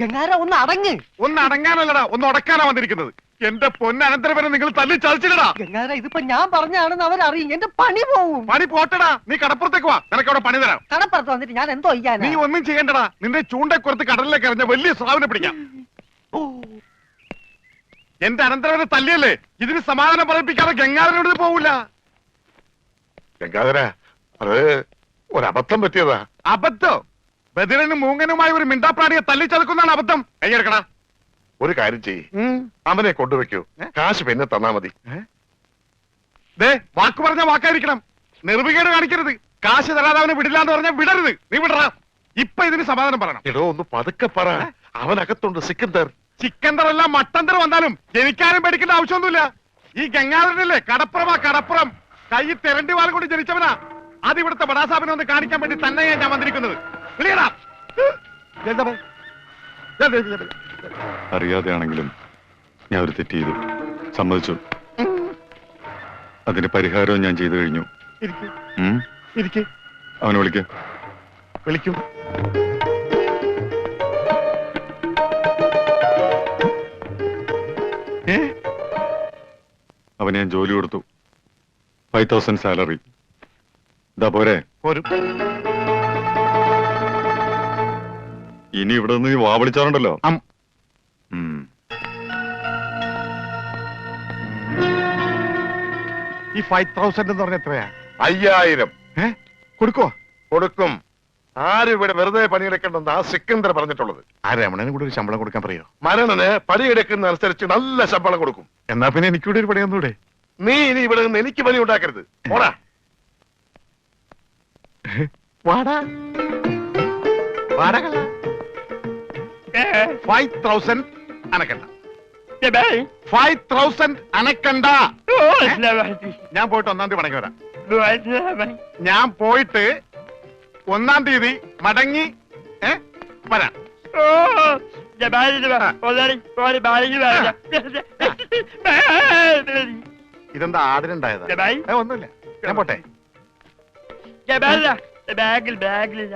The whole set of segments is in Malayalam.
ഗംഗാര ഒന്ന് അടങ്ങ്. ഒന്ന് അടങ്ങാനല്ലടാ ഒന്ന് ഉടക്കാനാ വന്നിരിക്കുന്നത്. എന്റെ പൊന്നനന്തരവനെ നിങ്ങൾ തല്ലി ചതിച്ചില്ലടാ. ഗംഗാര ഇതിപ്പോ ഞാൻ പറഞ്ഞാണെന്ന് അവരറിയും. എന്റെ പണി പോവും. പണി പോട്ടടാ നീ കടപ്പുറത്തേക്ക് വാ. നിനക്ക് അവിടെ പണി തരാം. കടപ്പുറത്ത് വന്നിട്ട് ഞാൻ എന്തോ നീ ഒന്നും ചെയ്യണ്ടടാ. നിന്റെ ചൂണ്ടക്കുറത്ത് കടലിലേക്ക് എറിഞ്ഞ വലിയ സ്രാവിനെ പിടിക്കാം. എന്റെ അനന്തരവനെ തല്ലിയല്ലേ? ഇതിന് സമാധാനം പറയിപ്പിക്കാതെ ഗംഗാധരനോട് പോവില്ല ഗംഗാധര അത് ഒരബദ്ധം പറ്റിയതാ. അബദ്ധം? ബദിരനും മൂങ്ങനുമായി ഒരു മിണ്ടാപ്രാണിയെ തല്ലിച്ചതക്കുന്നതാണ് അബദ്ധം. കൈയെടുക്കടാ. ഒരു കാര്യം ചെയ്യ്. അവനെ കൊണ്ടുവെക്കൂ കാശ് പിന്നെ തന്നാ മതി. ദേ വാക്ക് പറഞ്ഞ വാക്കായിരിക്കണം. നിർവികേട് കാണിക്കരുത്. കാശ് തരാതെ അവനെ വിടില്ല എന്ന് പറഞ്ഞാൽ വിടരുത്. നീ വിടറ. ഇപ്പൊ ഇതിന് സമാധാനം പറയണം. എടോ ഒന്ന് പതുക്കെ പറ. അവനകത്തുണ്ട് സിക്കന്തർ സിക്കന്തർ അല്ല മട്ടന്തർ വന്നാലും ജനിക്കാനും പേടിക്കേണ്ട ആവശ്യമൊന്നുമില്ല. ഈ ഗംഗാധരനല്ലേ? കടപ്പുറമാ കടപ്പുറം. കൈ തെരണ്ടി വാൾ കൊണ്ട് ജനിച്ചവനാ. അത് ഇവിടുത്തെ ബടാസാബിനെ ഒന്ന് കാണിക്കാൻ വേണ്ടി തന്നെയാണ് ഞാൻ വന്നിരിക്കുന്നത്. ഞാൻ- അറിയാതെയാണെങ്കിലും ഞാൻ ഒരു തെറ്റ് ചെയ്തു. സമ്മതിച്ചു. അതിന്റെ പരിഹാരവും ഞാൻ ചെയ്തു കഴിഞ്ഞു? അവനെ വിളിക്ക. വിളിക്കും. അവന് ഞാൻ ജോലി കൊടുത്തു. ഫൈവ് തൗസൻഡ് സാലറി ഇതാ പോരെ. പോരും. ഇനി ഇവിടെ നിന്ന് നീ വാ വിളിച്ചാറുണ്ടല്ലോ അം. ഉം. ഈ ഫൈവ് തൗസൻഡ് എന്ന് പറഞ്ഞ എത്രയാ? അയ്യായിരം. ഏ? കൊടുക്കോ? കൊടുക്കും. ആരും ഇവിടെ വെറുതെ പണിയെടുക്കണ്ടെന്ന് ആ സിക്കന്ദർ പറഞ്ഞിട്ടുള്ളത്. ആ രമണന് കൂടെ ഒരു ശമ്പളം കൊടുക്കാൻ പറയോ? മരണന് പണിയെടുക്കുന്ന അനുസരിച്ച് നല്ല ശമ്പളം കൊടുക്കും. എന്നാ പിന്നെ എനിക്കൂടെ ഒരു പണിയൊന്നൂടെ നീ ഇനി ഇവിടെ നിന്ന് എനിക്ക് പണി ഉണ്ടാക്കരുത്. ഓടാ വാടാ. വാടക ഫൈവ് തൗസൻഡ് അനക്കണ്ട. ഫൈവ് തൗസൻഡ് അനക്കണ്ട. ഞാൻ പോയിട്ട് ഒന്നാം തീയതി മടങ്ങി വരാം. ഞാൻ പോയിട്ട് ഒന്നാം തീയതി മടങ്ങി വരാം. ഇതെന്താ ആടിനുണ്ടായതാ ഒന്നുമില്ല. ഞാൻ പോട്ടെ. ബാഗിൽ ബാഗിൽ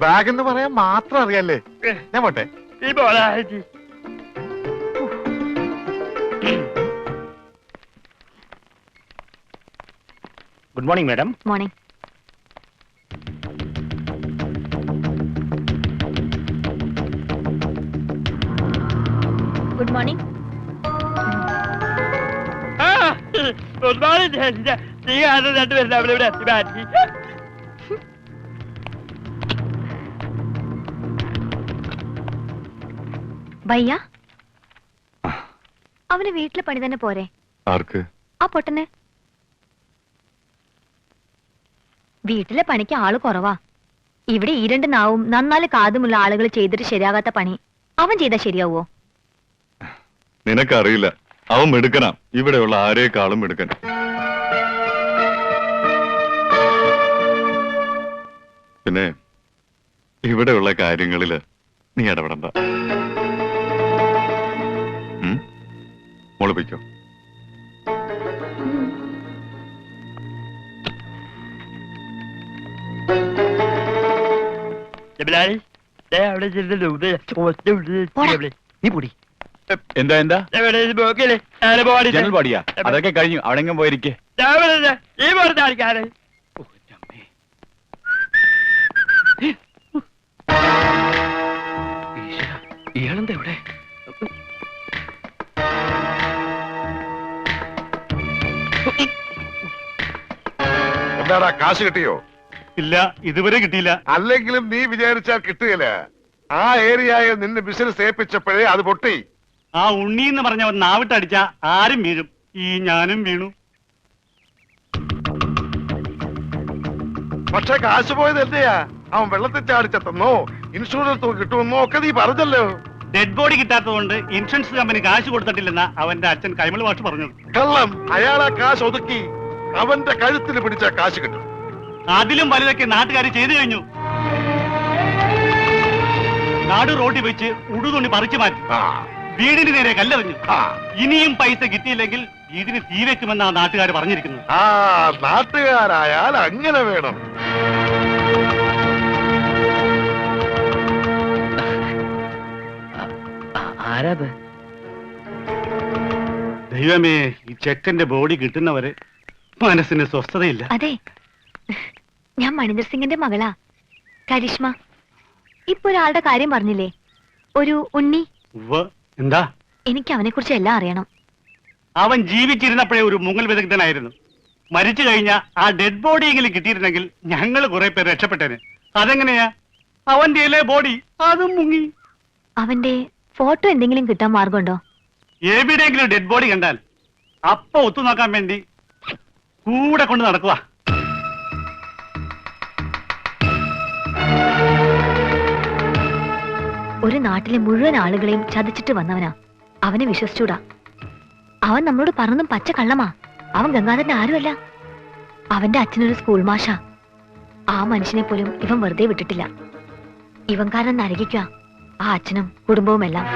ബാഗ് എന്ന് പറയാൻ മാത്രം അറിയാല്ലേ? ഞാൻ പോട്ടെ. Good morning madam morning good morning ഒരുപാട് നീ കാരണം രണ്ടുപേരും അവിടെ ഇവിടെ എത്തി ഭയ്യ? അവന് വീട്ടിലെ പണി തന്നെ പോരെ. ആർക്ക്? ആ പൊട്ടന്. വീട്ടിലെ പണിക്ക് ആൾ കുറവാ. ഇവിടെ ഈ രണ്ട് നാവും നന്നാൽ കാതുമുള്ള ആളുകൾ ചെയ്തിട്ട് ശരിയാകാത്ത പണി. അവൻ ചെയ്താ ശരിയാവോ? നിനക്കറിയില്ല. അവൻ മിടുക്കനാ. ഇവിടെയുള്ള ആരേക്കാളും മിടുക്കൻ. പിന്നെ ഇവിടെയുള്ള കാര്യങ്ങളിൽ നീ ഇടപെടണ്ട. നീ പൊടി. എന്താ എന്താ. ജനൽ പാടിയാ? അതൊക്കെ കഴിഞ്ഞു. അവിടെങ്ങും പോയിരിക്കേ. ഈ പുറത്ത് കാശ് കിട്ടിയോ? ഇല്ല ഇതുവരെ കിട്ടിയില്ല. അല്ലെങ്കിലും നീ വിചാരിച്ചാൽ കിട്ടുകയില്ല. ആ ഏരിയയിൽ നിന്ന് ബിസിനസ് ഏൽപ്പിച്ചപ്പോഴേ അത് പൊട്ടി. ആ ഉണ്ണി എന്ന് പറഞ്ഞവൻ നാവിട്ടടിച്ച ആരും വീഴും. ഈ ഞാനും വീണു. പക്ഷെ കാശ് പോയത് എന്റെയാ അവൻ വെള്ളത്തിൽ ചാടിച്ചെത്തന്നോ? ഇൻഷുറൻസ് കിട്ടുമെന്നോ ഒക്കെ നീ പറഞ്ഞല്ലോ. ഡെഡ് ബോഡി കിട്ടാത്തതുകൊണ്ട് ഇൻഷുറൻസ് കമ്പനി കാശ് കൊടുത്തിട്ടില്ലെന്ന അവന്റെ അച്ഛൻ കൈമൾ മാഷ് പറഞ്ഞത്. കള്ളം. അയാളെ കാശ് ഒതുക്കി. അവന്റെ കഴുത്തിൽ പിടിച്ച കാശ് കിട്ടും. അതിലും വലുതൊക്കെ നാട്ടുകാർ ചെയ്തു കഴിഞ്ഞു. നാട് റോഡിൽ വെച്ച് ഉടുതുണി പറിച്ചു മാറ്റി. വീടിന് നേരെ കല്ലെറിഞ്ഞു ഇനിയും പൈസ കിട്ടിയില്ലെങ്കിൽ വീടിന് തീ വെക്കുമെന്നാണ് നാട്ടുകാർ പറഞ്ഞിരിക്കുന്നത്. ആ നാട്ടുകാരായാൽ അങ്ങനെ വേണം. ആരാത്? ദൈവമേ ഈ ചെക്കന്റെ ബോഡി കിട്ടുന്നവരെ മനസ്സിന് സ്വസ്ഥതയില്ല. അതെ. ഞാൻ മണിന്ദർ സിംഗിന്റെ മകളാ. കരിഷ്മ ഇപ്പൊ ഒരാളുടെ കാര്യം പറഞ്ഞില്ലേ? ഒരു ഉണ്ണി. എന്താ? എനിക്ക് അവനെ കുറിച്ച് എല്ലാം അറിയണം. അവൻ ജീവിച്ചിരുന്നപ്പോഴേ ഒരു മുങ്ങൽ വിദഗ്ധനായിരുന്നു. മരിച്ചു കഴിഞ്ഞ ആ ഡെഡ് ബോഡി എങ്കിലും കിട്ടിയിരുന്നെങ്കിൽ ഞങ്ങൾ കുറെ പേര് രക്ഷപ്പെട്ടേനെ. അതെങ്ങനെയാ? അവന്റെ ഇലേ ബോഡി അതും മുങ്ങി. അവന്റെ ഫോട്ടോ എന്തെങ്കിലും കിട്ടാൻ മാർഗമുണ്ടോ? എവിടെയെങ്കിലും ഡെഡ് ബോഡി കണ്ടാൽ അപ്പൊ ഒത്തുനോക്കാൻ വേണ്ടി കൂടെ കൊണ്ട് നടക്കുക ഒരു നാട്ടിലെ മുഴുവൻ ആളുകളെയും ചതിച്ചിട്ട് വന്നവനാ. അവനെ വിശ്വസിച്ചൂടാ. അവൻ നമ്മളോട് പറഞ്ഞതും പച്ച കള്ളമാ. അവൻ ഗംഗാധരൻ ആരുമല്ല. അവന്റെ അച്ഛനൊരു സ്കൂൾ മാഷാ. ആ മനുഷ്യനെ പോലും ഇവൻ വെറുതെ വിട്ടിട്ടില്ല. ഇവൻ കാരണം നരകിക്കുക ആ അച്ഛനും കുടുംബവുമെല്ലാം.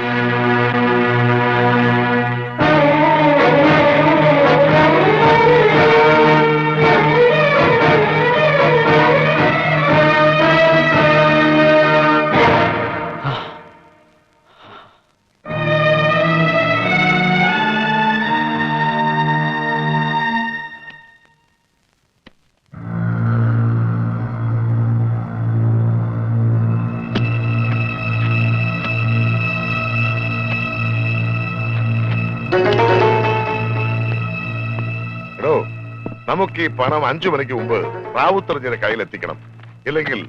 നമുക്ക് ഈ പണം അഞ്ചു മണിക്ക് മുമ്പ് റാവുത്തറിഞ്ഞിന്റെ കയ്യിലെത്തിക്കണം. ഇല്ലെങ്കിൽ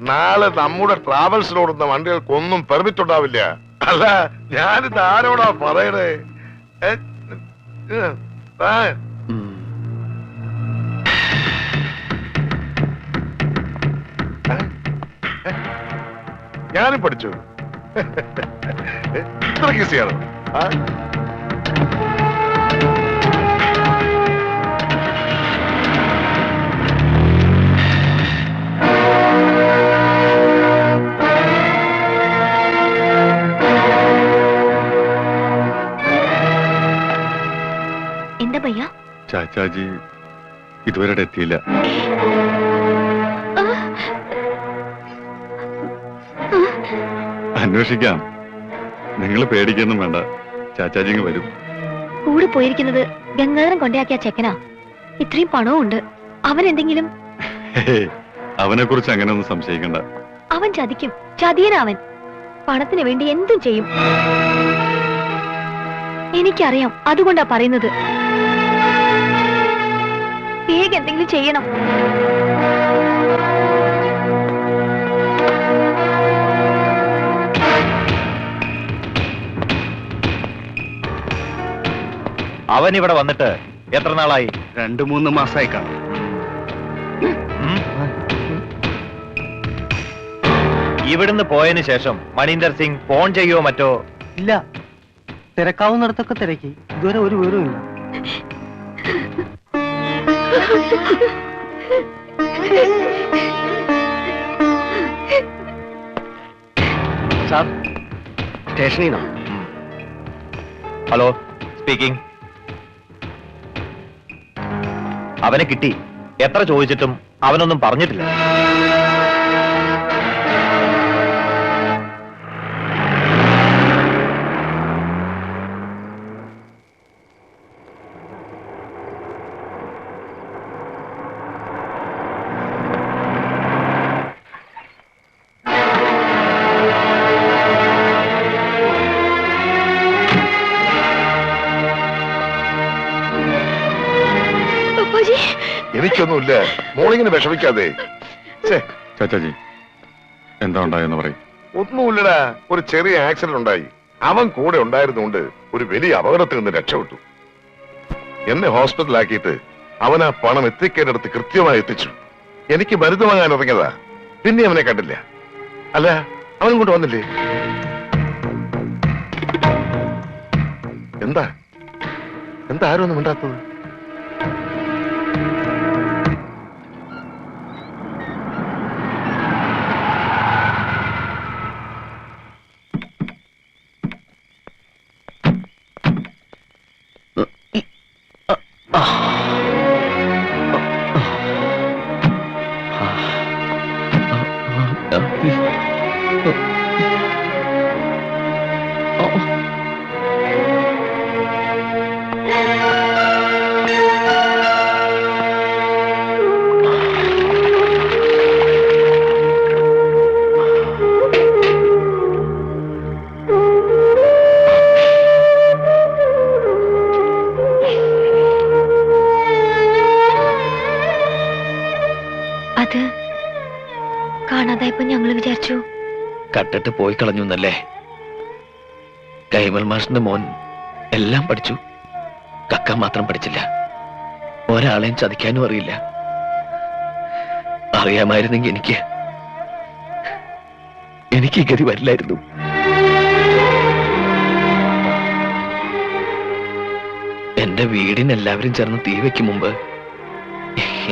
നാളെ നമ്മുടെ ട്രാവൽസിലോടുന്ന വണ്ടികൾക്കൊന്നും പെർമിറ്റ് ഉണ്ടാവില്ല. അല്ല ഞാനിത് ആരോടാ പറയണേ? ഞാനും പഠിച്ചു. ഇത്ര ഈസിയാണോ. ആ? എന്താ ഭയ്യ ചാച്ചാജി ഇതുവരെ എത്തിയില്ല. അന്വേഷിക്കാം. നിങ്ങൾ പേടിക്കൊന്നും വേണ്ട. ചാച്ചാജി വരും. കൂടെ പോയിരിക്കുന്നത് ഗംഗാധരൻ കൊണ്ടയാക്കിയ ചെക്കനാ. ഇത്രയും പണവും ഉണ്ട്. അവൻ എന്തെങ്കിലും? അവനെ കുറിച്ച് അങ്ങനെ ഒന്നും സംശയിക്കണ്ട. അവൻ ചതിക്കും. ചതിയനവൻ. പണത്തിന് വേണ്ടി എന്തും ചെയ്യും. എനിക്കറിയാം. അതുകൊണ്ടാ പറയുന്നത്. വേഗം എന്തെങ്കിലും ചെയ്യണം. അവൻ ഇവിടെ വന്നിട്ട് എത്ര നാളായി? രണ്ടു മൂന്ന് മാസമായി കാണും. ഇവിടുന്ന് പോയതിനു ശേഷം മണീന്ദർ സിംഗ് ഫോൺ ചെയ്യോ മറ്റോ? ഇല്ല. തിരക്കാവുന്നിടത്തൊക്കെ തിരക്കി. ഇതുവരെ ഒരു വിവരവും ഇല്ല. Sir hello speaking. അവനെ കിട്ടി. എത്ര ചോദിച്ചിട്ടും അവനൊന്നും പറഞ്ഞിട്ടില്ല. എനിക്കൊന്നുമില്ല. മോളിങ്ങനെ വിഷമിക്കാതെ. ചാച്ചാജി എന്താ ഉണ്ടായെന്ന് പറയും. ഒന്നുമില്ലടാ. ഒരു ചെറിയ ആക്സിഡന്റ് ഉണ്ടായി. അവൻ കൂടെ ഉണ്ടായിരുന്നുകൊണ്ട് ഒരു വലിയ അപകടത്തിൽ നിന്ന് രക്ഷപ്പെട്ടു. എന്നെ ഹോസ്പിറ്റലാക്കിയിട്ട് അവൻ ആ പണം എത്തിക്കേണ്ടടുത്ത് കൃത്യമായി എത്തിച്ചു. എനിക്ക് മരുന്ന് വാങ്ങാൻ ഇറങ്ങിയതാ. പിന്നെ അവനെ കണ്ടില്ല. അല്ല അവൻ കൊണ്ട് വന്നില്ലേ? എന്താ? എന്താ ആരും ഒന്നും മിണ്ടാത്തത്? കട്ടിട്ട് പോയി കളഞ്ഞു എന്നല്ലേ? കൈമൽ മാഷിന്റെ മോൻ എല്ലാം പഠിച്ചു. കക്ക മാത്രം പഠിച്ചില്ല. ഒരാളെയും ചതിക്കാനും അറിയില്ല. അറിയാമായിരുന്നെങ്കിൽ എനിക്ക് എനിക്ക് ഗതി വരില്ലായിരുന്നു. എന്റെ വീടിന് എല്ലാവരും ചേർന്ന് തീ വെക്കും മുമ്പ്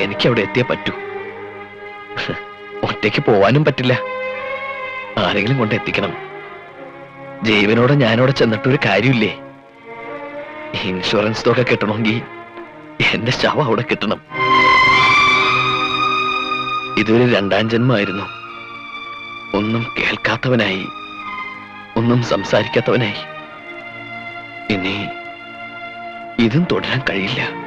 എനിക്ക് അവിടെ എത്തിയേ പറ്റൂ. ഒറ്റയ്ക്ക് പോവാനും പറ്റില്ല. ആരെങ്കിലും കൊണ്ട് എത്തിക്കണം. ജീവനോടെ ഞാനോടെ ചെന്നിട്ടൊരു കാര്യമില്ലേ? ഇൻഷുറൻസ് തുക കിട്ടണമെങ്കിൽ എന്റെ ശവ അവിടെ കിട്ടണം. ഇതൊരു രണ്ടാം ജന്മമായിരുന്നു. ഒന്നും കേൾക്കാത്തവനായി ഒന്നും സംസാരിക്കാത്തവനായി. ഇനി ഇതും തുടരാൻ കഴിയില്ല.